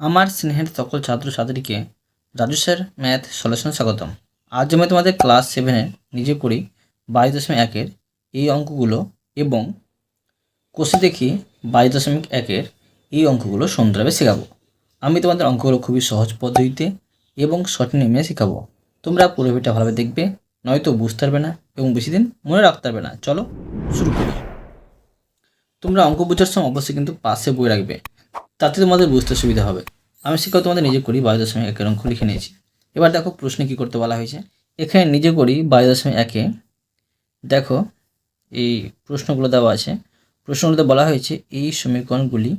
আমার স্নেহের সকল ছাত্রছাত্রীকে রাজু স্যার ম্যাথ সলিউশন স্বাগতম। আজ আমি তোমাদের ক্লাস সেভেনের নিজে করি বাইশ দশমিক একের এই অঙ্কগুলো এবং কোষে দেখি বাইশ দশমিক একের এই অঙ্কগুলো সুন্দরভাবে শেখাবো। আমি তোমাদের অঙ্কগুলো খুবই সহজ পদ্ধতিতে এবং সঠিক নিয়মে শেখাবো। তোমরা পুরো ভিডিওটা ভালোভাবে দেখবে, নয়তো বুঝতে পারবে না এবং বেশি দিন মনে রাখতে পারবে না। চলো শুরু করি। তোমরা অঙ্ক বোঝার সময় অবশ্যই কিন্তু পাশে বই রাখবে। তাতে তোমাদের বুঝতে সুবিধা হবে। আমি শিক্ষক তোমাদের নিজে করি বায়ু দশমিক একের অঙ্ক লিখে নিয়েছি। এবার দেখো প্রশ্নে কী করতে বলা হয়েছে। এখানে নিজে করি বায়ু দশমিক একে। দেখো, এই প্রশ্নগুলো দেওয়া আছে। প্রশ্নগুলোতে বলা হয়েছে, এই সমীকরণগুলি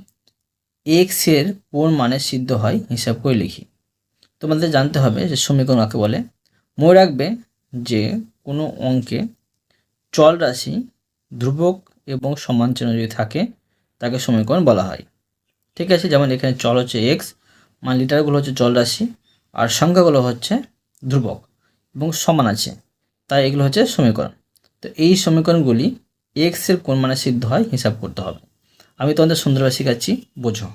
এক্সের কোন মানে সিদ্ধ হয় হিসাব করে লিখি। তোমাদের জানতে হবে যে সমীকরণ কাকে বলে। মনে রাখবে যে কোনো অঙ্কে চল রাশি ধ্রুবক এবং সমান চিহ্ন যদি থাকে, তাকে সমীকরণ বলা হয়। ঠিক আছে? যেমন এখানে চল হচ্ছে এক্স মানে লিটারগুলো হচ্ছে চল রাশি, আর সংখ্যাগুলো হচ্ছে ধ্রুবক এবং সমান আছে। তাই এগুলো হচ্ছে সমীকরণ। তো এই সমীকরণগুলি এক্সের কোন মানে সিদ্ধ হয় হিসাব করতে হবে। আমি তোমাদের সুন্দরভাবে শেখাচ্ছি, বোঝো।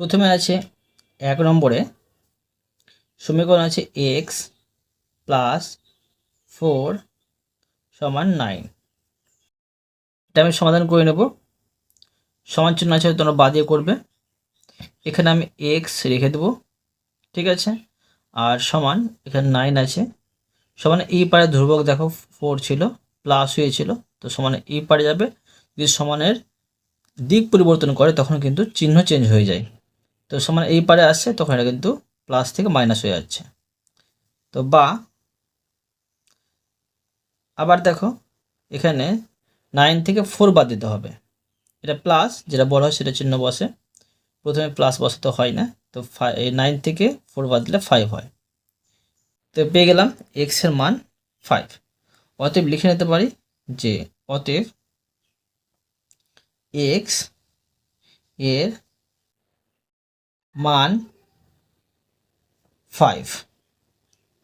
প্রথমে আছে এক নম্বরে সমীকরণ আছে এক্স প্লাস ফোর সমান নাইন এটা আমি সমাধান করে নেব। সমান চিহ্ন আছে, তোমরা বাদিয়ে করবে। এখানে আমি এক্স রেখে দেবো, ঠিক আছে? আর সমান এখানে নাইন আছে। সমান এই পারে ধ্রুবক দেখো ফোর ছিল প্লাস হয়েছিল, তো সমানে এই পারে যাবে। যদি সমানের দিক পরিবর্তন করে, তখন কিন্তু চিহ্ন চেঞ্জ হয়ে যায়। তো সমান এই পারে আসছে, তখন এটা কিন্তু প্লাস থেকে মাইনাস হয়ে যাচ্ছে। তো বা, আবার দেখো, এখানে নাইন থেকে ফোর বাদ দিতে হবে। এটা প্লাস যেটা বড় হয়, সেটা চিহ্ন বসে। প্রথমে প্লাস বসাতে হয় না, তো নাইন থেকে ফোর বাদ দিলে ফাইভ হয়। তো পেয়ে গেলাম এক্সের মান ফাইভ অতএব লিখে নিতে পারি যে অতএব এক্সের মান ফাইভ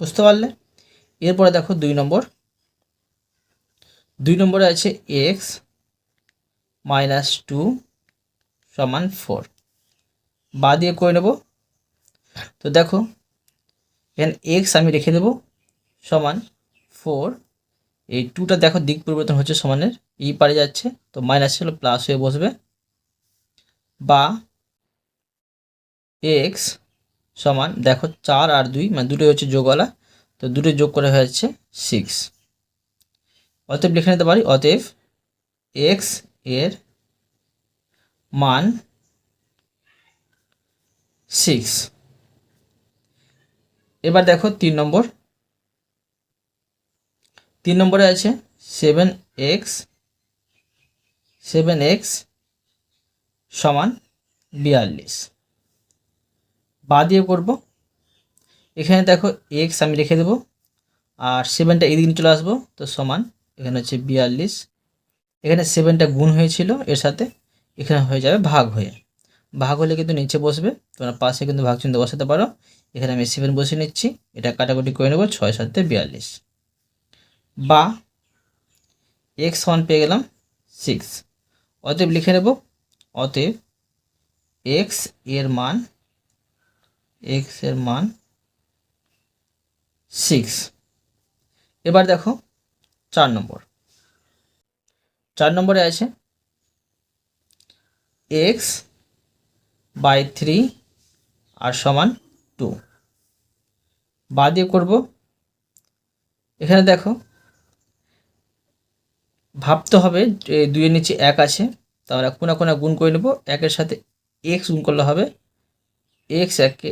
বুঝতে পারলে? এরপরে দেখো দুই নম্বর। দুই নম্বরে আছে এক্স মাইনাস টু সমান ফোর বা দিয়ে করে নেব। তো দেখো, এখানে এক্স আমি রেখে দেব সমান ফোর এই টুটা দেখো দিক পরিবর্তন হচ্ছে সমানের ই পারে যাচ্ছে, তো মাইনাস ছিল প্লাস হয়ে বসবে। বা এক্স সমান দেখো চার আর দুই মানে দুটোই হচ্ছে যোগওয়ালা, তো দুটো যোগ করে যাচ্ছে সিক্স অতএব লিখে নিতে পারি, অতএব এক্সের মান সিক্স। এবার দেখো তিন নম্বর। তিন নম্বরে আছে সেভেন এক্স সেভেন এক্স সমান বিয়াল্লিশ। বা দিয়ে করব। এখানে দেখো এক্স আমি রেখে দেবো। আর সেভেনটা এদিকে চলে আসব, তো সমান এখানে হচ্ছে বিয়াল্লিশ। এখানে সেভেনটা গুণ হয়েছিল, এর সাথে এখানে হয়ে যাবে ভাগ হয়ে। ভাগ হলে কিন্তু নিচে বসবে। তোমরা পাশে কিন্তু ভাগ চিন্তা বসাতে পারো। এখানে আমি সেভেন বসে নিচ্ছি। এটা কাটাকুটি করে নেব ছয়, সাতে বিয়াল্লিশ। বা এক্স ওয়ান পেয়ে গেলাম সিক্স অতএব লিখে নেব, অতএব এক্সের মান এক্সের মান সিক্স এবার দেখো চার নম্বর। চার নম্বরে আছে এক্স বাই থ্রি আর সমান টু। বা দিয়ে করব। এখানে দেখো, ভাবতে হবে যে দুইয়ের নিচে এক আছে তাহলে কোনা কোনা গুণ করে নেব। একের সাথে এক্স গুণ করলে হবে এক্স একে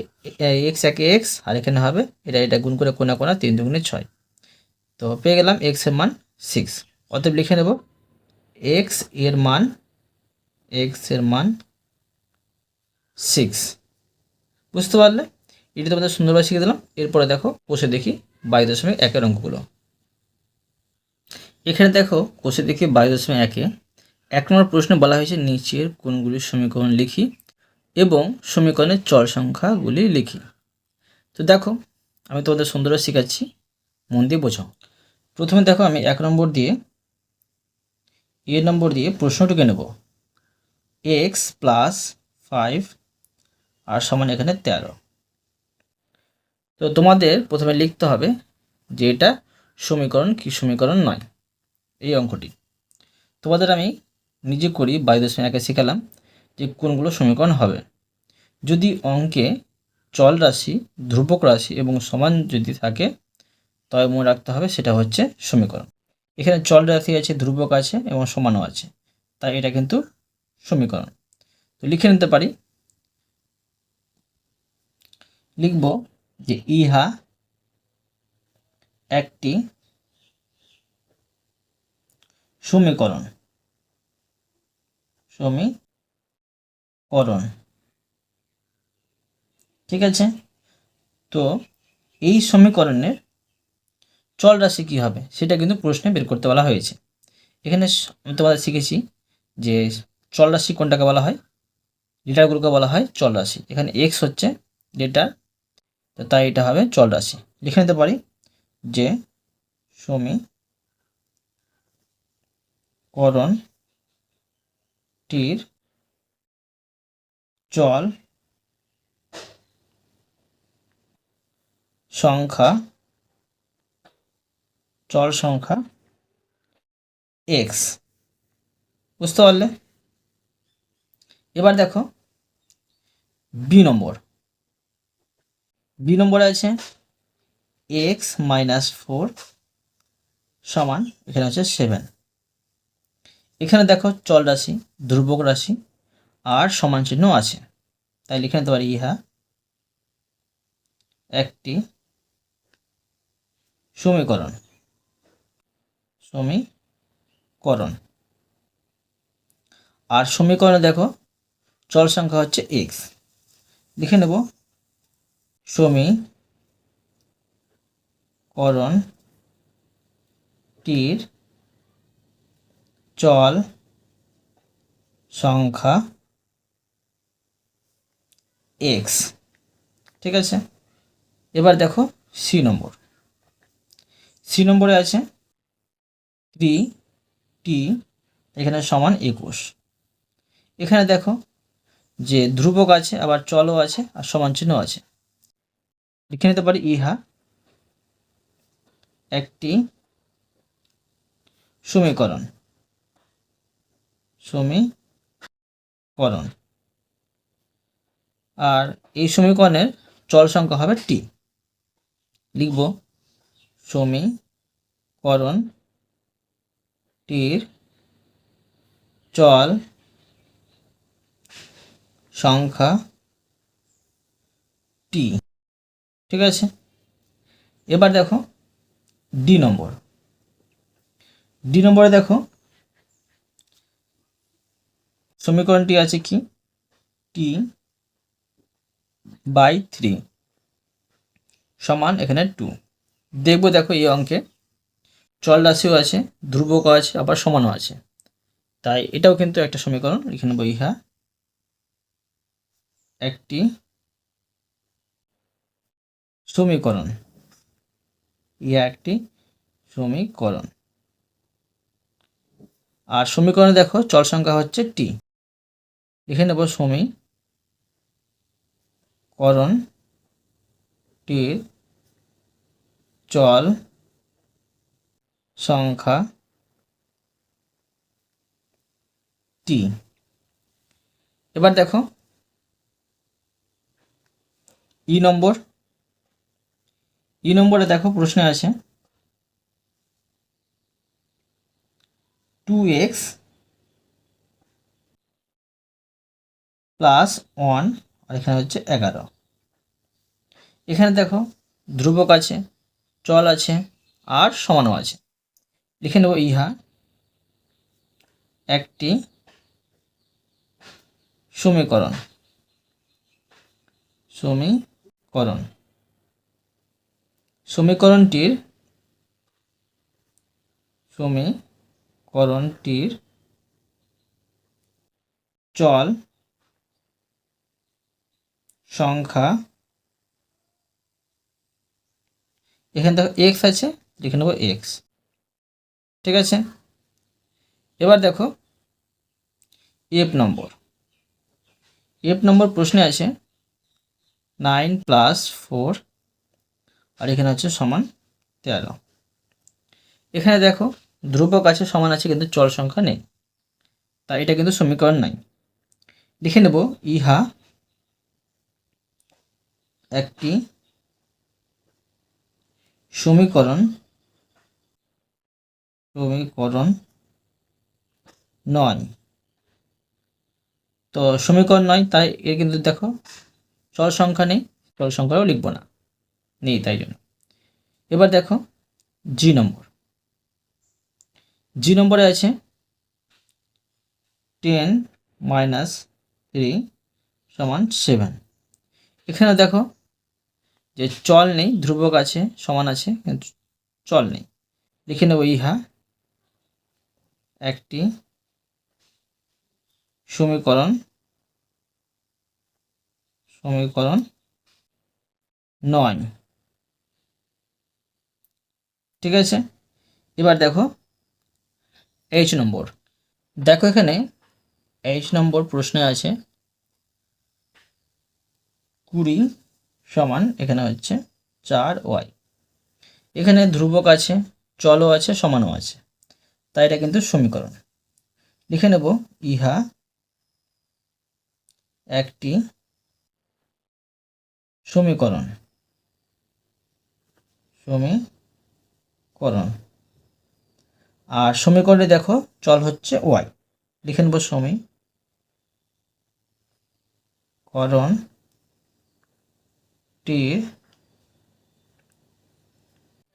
এক্স একে এক্স আর এখানে হবে এটা এটা গুণ করে কোনা কোনা তিন দুগুণে ছয়। তো পেয়ে গেলাম এক্সের মান সিক্স অতএব লিখে নেব এক্সের মান এক্সের মান সিক্স। বুঝতে পারলে? এটি তোমাদের সুন্দরভাবে শিখে দিলাম। এরপরে দেখো, কোষে দেখি বাইশ দশমিক একের অঙ্কগুলো। এখানে দেখো, কোষে দেখি বাইশ দশমিক একে। এক নম্বর প্রশ্নে বলা হয়েছে নিচের কোনগুলির সমীকরণ লিখি এবং সমীকরণের চল সংখ্যাগুলি লিখি। তো দেখো, আমি তোমাদের সুন্দরভাবে শেখাচ্ছি। মন দিয়ে বোঝো প্রথমে দেখো, আমি এক নম্বর দিয়ে, এ নম্বর দিয়ে প্রশ্নটুকে নেব। এক্স প্লাস ফাইভ আর সমান এখানে তেরো। তো তোমাদের প্রথমে লিখতে হবে যে এটা সমীকরণ কি সমীকরণ নয়, এই অঙ্কটি। তোমাদের আমি নিজে করি বায়ু দশমিক শেখালাম যে কোনগুলো সমীকরণ হবে। যদি অঙ্কে চল রাশি, ধ্রুবক রাশি এবং সমান যদি থাকে, তবে মনে রাখতে হবে সেটা হচ্ছে সমীকরণ। এখানে চল রাশি আছে, ধ্রুবক আছে এবং সমানও আছে, তাই এটা কিন্তু সমীকরণ। তো লিখে নিতে পারি লিখব যে ইহা একটি সমীকরণ। সমীকরণ। ঠিক আছে? তো এই সমীকরণের চল রাশি কী হবে? সেটা কিন্তু প্রশ্নে বের করতে বলা হয়েছে। এখানে আমি তোমাদের শিখেছি যে চল রাশি কোনটাকে বলা হয়? লিটারগুলোকে বলা হয় চল রাশি। এখানে এক্স হচ্ছে লিটার তো তাই এটা হবে চল রাশি। লিখে নিতে পারি যে সমীকরণটির চল সংখ্যা চল সংখ্যা এক্স। বুঝতে পারলে? এবার দেখো বি নম্বর। বি নম্বরে আছে এক্স মাইনাস ফোর সমান, এখানে হচ্ছে সেভেন এখানে দেখো চল রাশি, ধ্রুবক রাশি, আর সমান চিহ্ন আছে। তাই লিখে নিতে পারি, ইহা একটি সমীকরণ। সমীকরণ। আর সমীকরণে দেখো চল সংখ্যা হচ্ছে এক্স লিখে নেব সমীকরণটির চল, সংখ্যা এক্স ঠিক আছে? এবার দেখো সি নম্বর। সি নম্বরে আছে থ্রি টি এখানে সমান একুশ। এখানে দেখো যে ধ্রুবক আছে, আবার চলও আছে, আর সমান চিহ্ন আছে। লিখে নিতে পারি ইহা। একটি সমীকরণ। সমীকরণ। আর এই সমীকরণের চল সংখ্যা হবে টি। লিখব সমীকরণটির চল সংখ্যা টি। ঠিক আছে? এবার দেখো ডি নম্বর। ডি নম্বরে দেখো, সমীকরণটি আছে কি? টি বাই থ্রি সমান এখানে টু দেখব দেখো এই অঙ্কে চল রাশিও আছে ধ্রুবক আছে, আবার সমানও আছে। তাই এটাও কিন্তু একটা সমীকরণ, লিখে নেব ইহা। একটি সমীকরণ। ইহা একটি সমীকরণ। আর সমীকরণে দেখো চল সংখ্যা হচ্ছে টি লিখে নেব সমীকরণটির চল সংখ্যা টি এবার দেখো ই নম্বর। ই নম্বরে দেখো প্রশ্নে আছে টু এক্স প্লাস ওয়ান আর এখানে হচ্ছে এগারো। এখানে দেখো ধ্রুবক আছে, চল আছে, আর সমানও আছে। লিখে নেব ইহা। একটি সমীকরণ। সমীকরণ। সমীকরণটির সমীকরণটির চল সংখ্যা, এখানে দেখো এক্স আছে, লিখে নেব এক্স ঠিক আছে? এবার দেখো এফ নম্বর এফ নম্বর প্রশ্নে আছে নাইন প্লাস ফোর আর এখানে হচ্ছে সমান তেরো। এখানে দেখো, ধ্রুবক আছে, সমান আছে, কিন্তু চল সংখ্যা নেই। তাই এটা কিন্তু সমীকরণ নাই। লিখে নেব, ইহা একটি সমীকরণ সমীকরণ নয়। তো সমীকরণ নয়, তাই এর কিন্তু দেখো, চল সংখ্যা নেই, চল সংখ্যাও লিখব না। নেই, তাই জন্য। এবার দেখো জি নম্বর জি নম্বরে আছে টেন মাইনাস থ্রি সমান সেভেন এখানে দেখো যে চল নেই, ধ্রুবক আছে, সমান আছে, কিন্তু চল নেই। লিখে নেব ইহা একটি সমীকরণ সমীকরণ নয়। ঠিক আছে? এবার দেখো এইচ নম্বর। দেখো এখানে এইচ নম্বর প্রশ্নে আছে, কুড়ি সমান এখানে হচ্ছে চার ওয়াই। এখানে ধ্রুবক আছে, চলও আছে, সমানও আছে। তাই এটা কিন্তু সমীকরণ। লিখে নেব, ইহা একটি সমীকরণ। সমীকরণ আর সমীকরণে দেখো, চল হচ্ছে ওয়াই লিখে নেব সমীকরণ টির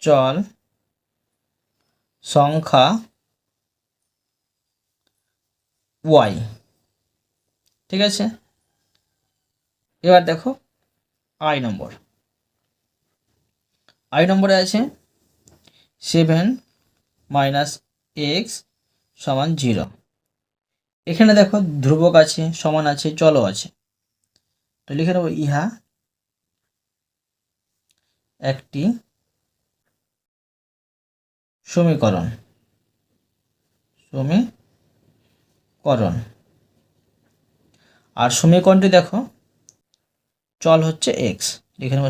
চল সংখ্যা ওয়াই ঠিক আছে? এবার দেখো আই নম্বর আই নম্বরে আছে সেভেন মাইনাস এক্স সমান জিরো। এখানে দেখো ধ্রুবক আছে, সমান আছে, চলও আছে। তো লিখে নেব ইহা একটি সমীকরণ। সমীকরণ। আর সমীকরণটি দেখো, চল হচ্ছে এক্স। লিখে নেব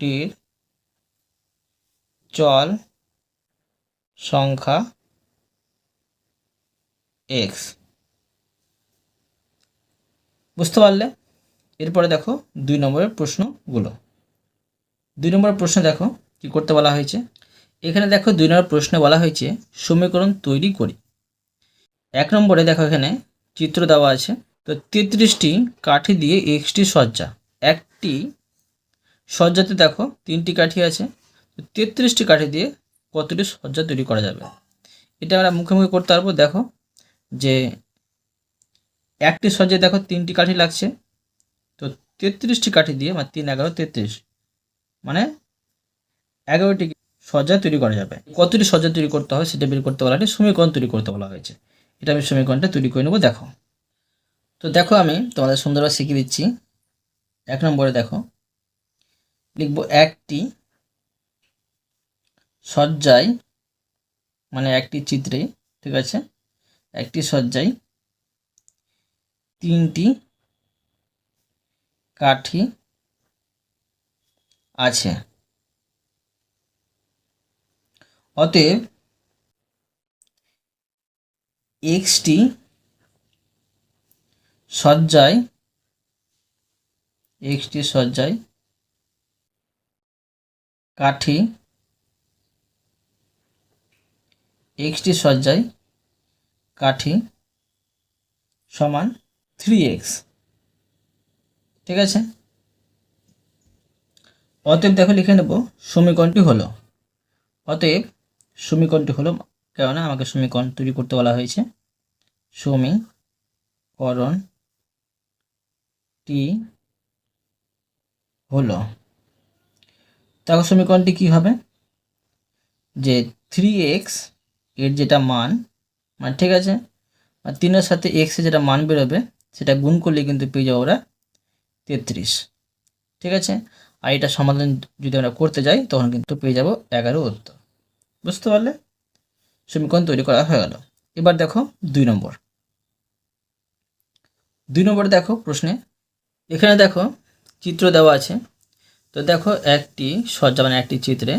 সমীকরণটির চল সংখ্যা এক্স বুঝতে পারলে? এরপরে দেখো দুই নম্বরের প্রশ্নগুলো। দুই নম্বরের প্রশ্ন দেখো কি করতে বলা হয়েছে? এখানে দেখো দুই নম্বর প্রশ্নে বলা হয়েছে, সমীকরণ তৈরি করি। এক নম্বরে দেখো এখানে চিত্র দেওয়া আছে, তো তেত্রিশটি কাঠি দিয়ে এক্সটি সজ্জা। একটি সজ্জাতে দেখো, তিনটি কাঠি আছে। তো তেত্রিশটি কাঠি দিয়ে কতটি সজ্জা তৈরি করা যাবে? এটা আমরা মুখে মুখে করতে পারব। দেখো যে একটি সজ্জায় দেখো তিনটি কাঠি লাগছে। তো তেত্রিশটি কাঠি দিয়ে মানে তিন, এগারো, তেত্রিশ মানে এগারোটি সজ্জা তৈরি করা যাবে। কতটি সজ্জা তৈরি করতে হবে সেটা বের করতে বলা হয়েছে সমীকরণ তৈরি করতে বলা হয়েছে। এটা আমি সমীকরণটা তৈরি করে নেব, দেখো। তো দেখো আমি তোমাদের সুন্দরভাবে শিখিয়ে দিচ্ছি। এক নম্বরে দেখো লিখব একটি সজ্জায় মানে একটি চিত্রে, ঠিক আছে? একটি সজ্জায় তিনটি কাঠি আছে। অতএব এক্সটি সজ্জায় এক্সটি সজ্জায় কাঠি, এক্সটি সজ্জায় কাঠি সমান থ্রি এক্স ঠিক আছে? অতএব দেখো লিখে নেব, সমীকরণটি হলো, অতএব সমীকরণটি হলো কেননা আমাকে সমীকরণ তৈরি করতে বলা হয়েছে। সমীকরণটি হলো দেখো সমীকরণটি কী হবে? যে থ্রি এক্সের যেটা মান মানে ঠিক আছে? আর তিনের সাথে এক্সের যেটা মান বেরোবে, সেটা গুণ করলে কিন্তু পেয়ে যাব ওরা তেত্রিশ। ঠিক আছে? আর এটা সমাধান যদি আমরা করতে যাই, তখন কিন্তু পেয়ে যাব এগারো উত্তর। বুঝতে পারলে? সমীকরণ তৈরি করা হয়ে গেল। এবার দেখো দুই নম্বর। দুই নম্বরে দেখো প্রশ্নে। এখানে দেখো চিত্র দেওয়া আছে। তো দেখো একটি সজ্জা মানে একটি চিত্রে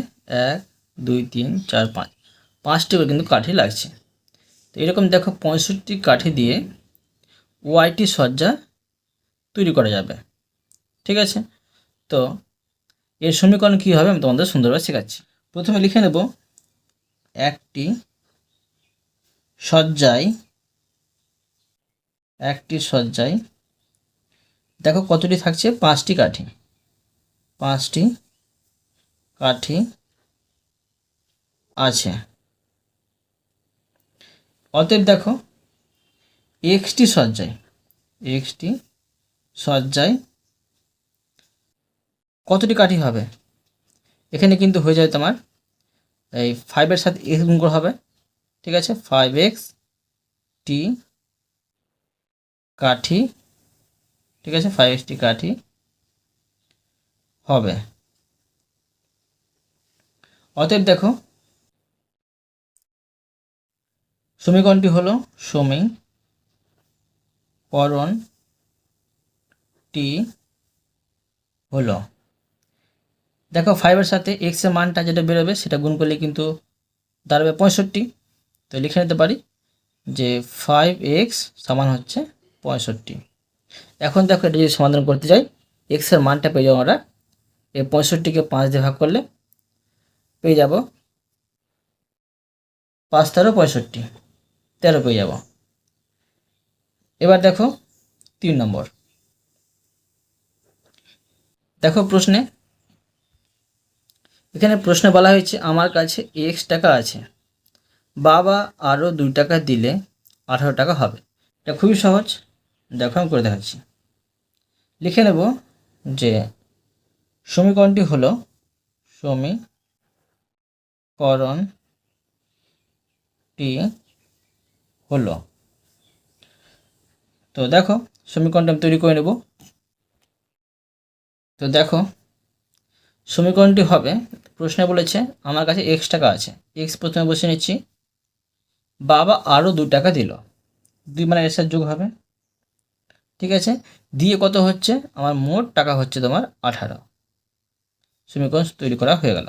এক, দুই, তিন, চার, পাঁচ। পাঁচটি করে কিন্তু কাঠি লাগছে। তো এরকম দেখো পঁয়ষট্টি কাঠি দিয়ে ওয়াইটি সজ্জা তৈরি করা যাবে। ঠিক আছে? তো এর সমীকরণ কী হবে আমি তোমাদের সুন্দরভাবে শেখাচ্ছি। প্রথমে লিখে নেব, একটি সজ্জায় একটি সজ্জায়, দেখো কতটি থাকছে? পাঁচটি কাঠি। পাঁচটি কাঠি আছে। অতএব দেখো এক্সটি সজ্জায় এক্সটি সজ্জায় কতটি কাঠি হবে? এখানে কিন্তু হয়ে যায় তোমার, এই ফাইভের সাথে এক্স গুণ করা হবে, ঠিক আছে? ফাইভ এক্স টি কাঠি, ঠিক আছে? ফাইভ এক্স টি কাঠি হবে। অতএব দেখো, সমীকরণটি হলো সমীকরণ টি হলো। দেখো ফাইভের সাথে এক্সের মানটা যেটা বেরোবে সেটা গুণ করলে কিন্তু দাঁড়াবে পঁয়ষট্টি। তো লিখে নিতে পারি যে ফাইভ এক্স সমান হচ্ছে পঁয়ষট্টি। এখন দেখো এটা যদি সমাধান করতে যাই এক্সের মানটা পেয়ে যাব আমরা এই পঁয়ষট্টিকে পাঁচ দিয়ে ভাগ করলে পেয়ে যাব পাঁচ তেরো পঁয়ষট্টি, তেরো পেয়ে যাব। এবার দেখো তিন নম্বর। দেখো প্রশ্নে, এখানে প্রশ্নে বলা হয়েছে, আমার কাছে এক্স টাকা আছে, বাবা আরও দুই টাকা দিলে আঠারো টাকা হবে। এটা খুবই সহজ। দেখো আমি করে দেখাচ্ছি। লিখে নেব যে সমীকরণটি হলো সমীকরণটি হলো। তো দেখো, সমীকরণটা আমি তৈরি করে নেব। তো দেখো, সমীকরণটি হবে, প্রশ্নে বলেছে, আমার কাছে এক্স টাকা আছে। এক্স প্রথমে বসে নিচ্ছি। বাবা আরও দু টাকা দিল। দুই মানে এর সাথে যোগ হবে। ঠিক আছে? দিয়ে কত হচ্ছে? আমার মোট টাকা হচ্ছে তোমার আঠারো। সমীকরণ তৈরি করা হয়ে গেল।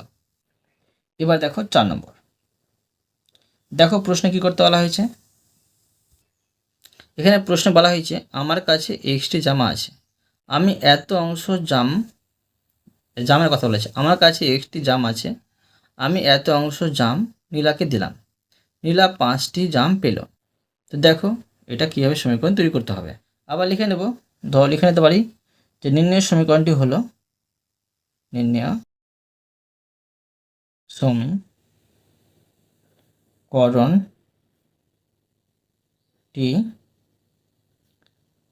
এবার দেখো চার নম্বর। দেখো প্রশ্নে কি করতে বলা হয়েছে? এখানে প্রশ্নে বলা হয়েছে, আমার কাছে এক্সটি জামা আছে। আমি এত অংশ জাম, জামের কথা বলেছে, আমার কাছে এক্সটি জাম আছে। আমি এত অংশ জাম নীলাকে দিলাম। নীলা পাঁচটি জাম পেল। তো দেখো, এটা কীভাবে সমীকরণ তৈরি করতে হবে? আবার লিখে নেব ধর লিখে নিতে পারি যে নির্ণয় সমীকরণটি হলো নির্ণয় সমীকরণটি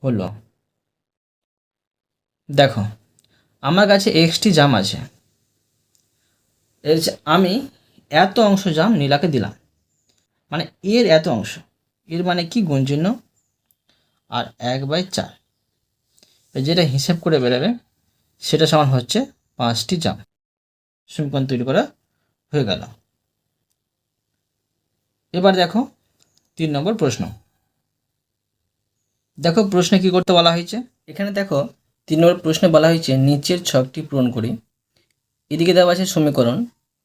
হলো দেখো, আমার কাছে এক্সটি জাম আছে। আমি এত অংশ জাম নীলাকে দিলাম। মানে এর এত অংশ। এর মানে কি গুণ চিহ্ন? আর এক বাই চার। যেটা হিসেব করে বেরোবে, সেটা সমান হচ্ছে পাঁচটি জাম সমীকরণ তৈরি করা হয়ে গেল। এবার দেখো তিন নম্বর প্রশ্ন। দেখো প্রশ্নে কি করতে বলা হয়েছে? এখানে দেখো তিন নম্বর প্রশ্নে বলা হয়েছে, নিচের ছকটি পূরণ করি। এদিকে দেওয়া আছে সমীকরণ,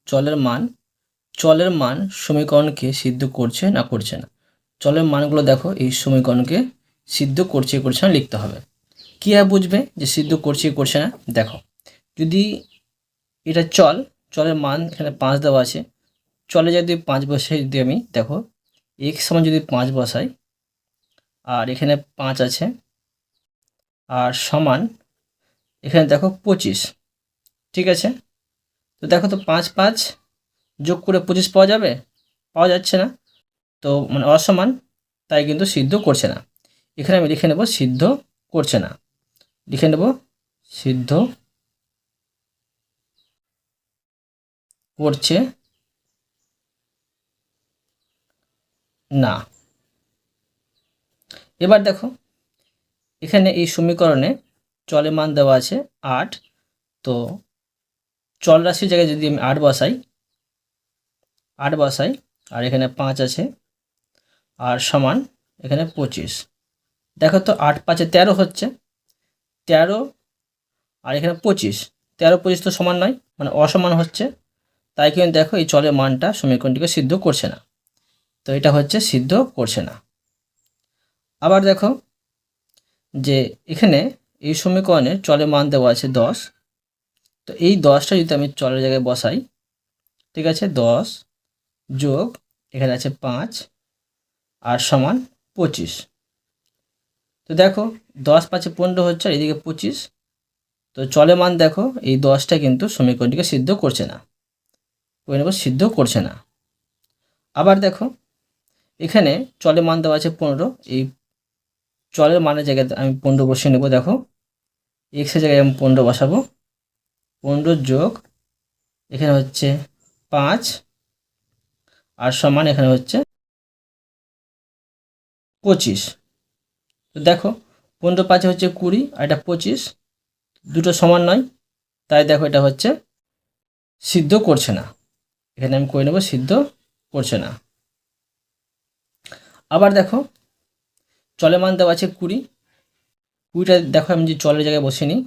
চলের মান চলের মান সমীকরণকে সিদ্ধ করছে না করছে না। চলের মানগুলো দেখো, এই সমীকরণকে সিদ্ধ করছে করছে না লিখতে হবে। কীভাবে বুঝবে যে সিদ্ধ করছে করছে না? দেখো। যদি এটা চল, চলের মান এখানে পাঁচ দেওয়া আছে। চলে যদি পাঁচ বসাই যদি আমি, দেখো এক সমান যদি পাঁচ বসাই, আর এখানে পাঁচ আছে, আর সমান এখানে দেখো পঁচিশ, ঠিক আছে? তো দেখো তো পাঁচ পাঁচ যোগ করে পঁচিশ পাওয়া যাবে? পাওয়া যাচ্ছে না। তো মানে অসমান, তাই কিন্তু সিদ্ধ করছে না। এখানে আমি লিখে নেব সিদ্ধ করছে না। লিখে নেব সিদ্ধ করছে না। এবার দেখো, এখানে এই সমীকরণে চলে মান দেওয়া আছে আট। তো চল রাশির জায়গায় যদি আমি আট বসাই আট বসাই, আর এখানে পাঁচ আছে, আর সমান এখানে পঁচিশ। দেখো তো আট পাঁচে তেরো হচ্ছে, তেরো, আর এখানে পঁচিশ। তেরো, পঁচিশ তো সমান নয় মানে অসমান হচ্ছে। তাই কিন্তু দেখো এই চলের মানটা সমীকরণটিকে সিদ্ধ করছে না। তো এটা হচ্ছে সিদ্ধ করছে না। আবার দেখো যে এখানে এই সমীকরণে চলের মান দেওয়া আছে দশ। তো এই দশটা যদি আমি চলের জায়গায় বসাই, ঠিক আছে, দশ যোগ এখানে আছে পাঁচ আর সমান পঁচিশ। তো দেখো দশ পাঁচে পনেরো হচ্ছে আর এদিকে পঁচিশ। তো চলে মান দেখো এই দশটা কিন্তু সমীকরণটিকে সিদ্ধ করছে না। করে নেব সিদ্ধ করছে না। আবার দেখো, এখানে চলে মান দেওয়া আছে পনেরো। এই চলের মানের জায়গায় আমি পনেরো বসিয়ে নেব, দেখো। এক্সের জায়গায় আমি পনেরো বসাবো। পনেরো যোগ, এখানে হচ্ছে পাঁচ। আর সমান এখানে হচ্ছে পঁচিশ। তো দেখো, পনেরো পাঁচে হচ্ছে কুড়ি আর এটা পঁচিশ। দুটো সমান নয়, তাই দেখো এটা হচ্ছে সিদ্ধ করছে না। এখানে আমি করে নেব সিদ্ধ করছে না। আবার দেখো, চলে মান দেওয়া আছে কুড়ি। কুড়িটা দেখো আমি যে চলের জায়গায় বসে নিই,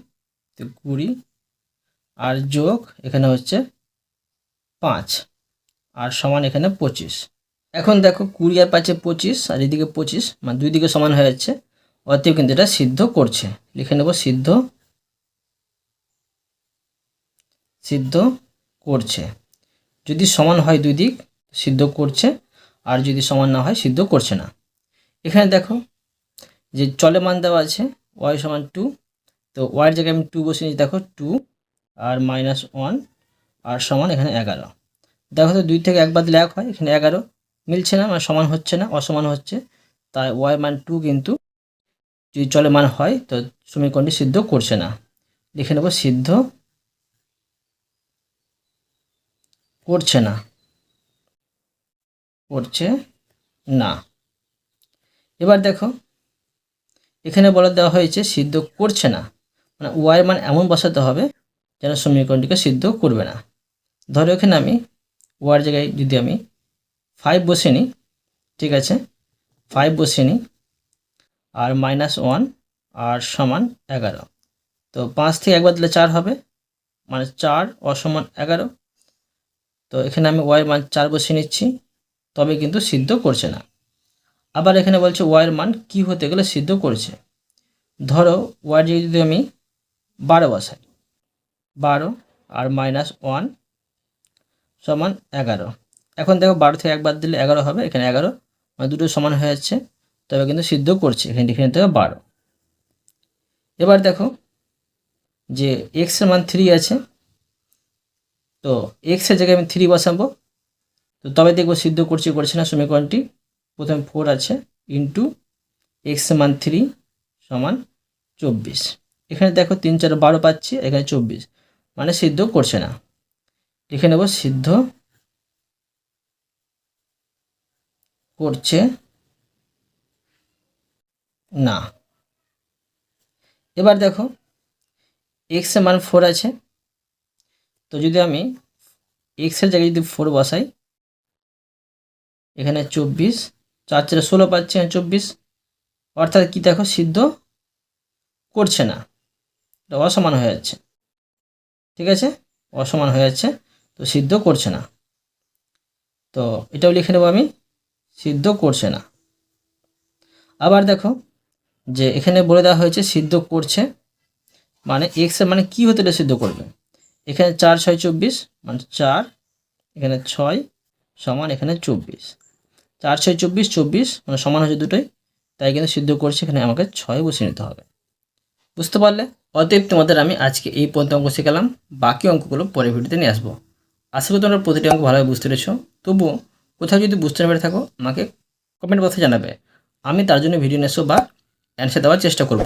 তো কুড়ি আর যোগ এখানে হচ্ছে পাঁচ আর সমান এখানে পঁচিশ। এখন দেখো কুড়ি আর পাঁচে পঁচিশ আর এদিকে পঁচিশ মানে দুই দিকে সমান হয়ে যাচ্ছে, অতএব কিন্তু এটা সিদ্ধ করছে। লিখে নেব সিদ্ধ সিদ্ধ করছে। যদি সমান হয় দুই দিক, সিদ্ধ করছে, আর যদি সমান না হয় সিদ্ধ করছে না। এখানে দেখো যে চলে মান দেওয়া আছে ওয়াই সমান টু তো ওয়াইয়ের জায়গায় আমি টু বসে নিচ্ছি দেখো টু আর মাইনাস ওয়ান আর সমান এখানে এগারো। দেখো তো দুই থেকে একবার দিলে এক হয়, এখানে এগারো মিলছে না মানে সমান হচ্ছে না, অসমান হচ্ছে। তাই ওয়াই মান টু কিন্তু যদি চলে মান হয়, তো সমীকরণটি সিদ্ধ করছে না। লিখে নেব সিদ্ধ করছে না। করছে না। এবার দেখো, এখানে বলে দেওয়া হয়েছে সিদ্ধ করছে না। মানে ওয়াইয়ের মান এমন বসাতে হবে যেন সমীকরণটিকে সিদ্ধ করবে না। ধরো এখানে আমি ওয়ার জায়গায় যদি আমি ফাইভ বসে নিই, ঠিক আছে? ফাইভ বসে নিই, আর মাইনাস ওয়ান আর সমান এগারো। তো পাঁচ থেকে একবার দিলে চার হবে মানে চার অসমান এগারো তো এখানে আমি ওয়াইয়ের মান চার বসিয়ে নিচ্ছি, তবে কিন্তু সিদ্ধ করছে না। আবার এখানে বলছে ওয়াইয়ের মান কি হতে গেলে সিদ্ধ করছে? ধরো ওয়াই যদি আমি বারো বসাই, বারো আর মাইনাস ওয়ান সমান এগারো। এখন দেখো বারো থেকে একবার দিলে এগারো হবে, এখানে এগারো মানে দুটো সমান হয়ে যাচ্ছে, তবে কিন্তু সিদ্ধ করছে, এখানে লিখে হবে বারো। এবার দেখো যে এক্সের মান থ্রি আছে তো এক্সের জায়গায় আমি থ্রি বসাবো। তো তবে দেখব সিদ্ধ করছে করছে না সমীকরণটি। প্রথমে ফোর আছে ইন্টু এক্স মান থ্রি সমান চব্বিশ। এখানে দেখো তিন, চার, বারো পাচ্ছি, এখানে চব্বিশ। মানে সিদ্ধ করছে না। লিখে নেব, সিদ্ধ করছে না। এবার দেখো এক্স মান ফোর আছে। তো যদি আমি এক্সের জায়গায় যদি ফোর বসাই, এখানে চব্বিশ, চার চারে ষোলো পাচ্ছি চব্বিশ, অর্থাৎ কি দেখো সিদ্ধ করছে না, এটা অসমান হয়ে যাচ্ছে, ঠিক আছে? অসমান হয়ে যাচ্ছে, তো সিদ্ধ করছে না, তো এটাও লিখে নেব আমি, সিদ্ধ করছে না। আবার দেখো যে এখানে বলে দেওয়া হয়েছে সিদ্ধ করছে মানে এক্সের মানে কি হতে সিদ্ধ করবে? এখানে চার ছয় চব্বিশ মানে চার, এখানে ছয় সমান এখানে চব্বিশ। চার ছয় চব্বিশ চব্বিশ মানে সমান হচ্ছে দুটোই, তাই কিন্তু সিদ্ধ করছে, এখানে আমাকে ছয় বসে নিতে হবে। বুঝতে পারলে? অতএব তোমাদের আমি আজকে এই পর্যন্ত অঙ্ক শেখালাম, বাকি অঙ্কগুলো পরে ভিডিওতে নিয়ে আসব। আশা করি তোমরা প্রতিটি অঙ্ক ভালোভাবে বুঝতে পেরেছ। তবুও কোথাও যদি বুঝতে না পেরে থাকো, আমাকে কমেন্ট বক্সে জানাবে। আমি তার জন্য ভিডিও নেসো বা অ্যান্সার দেওয়ার চেষ্টা করব।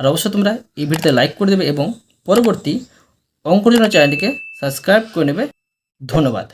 আর অবশ্যই তোমরা এই ভিডিওতে লাইক করে দেবে এবং পরবর্তী অঙ্কর জন্য চ্যানেলটিকে সাবস্ক্রাইব করে নেবে। ধন্যবাদ।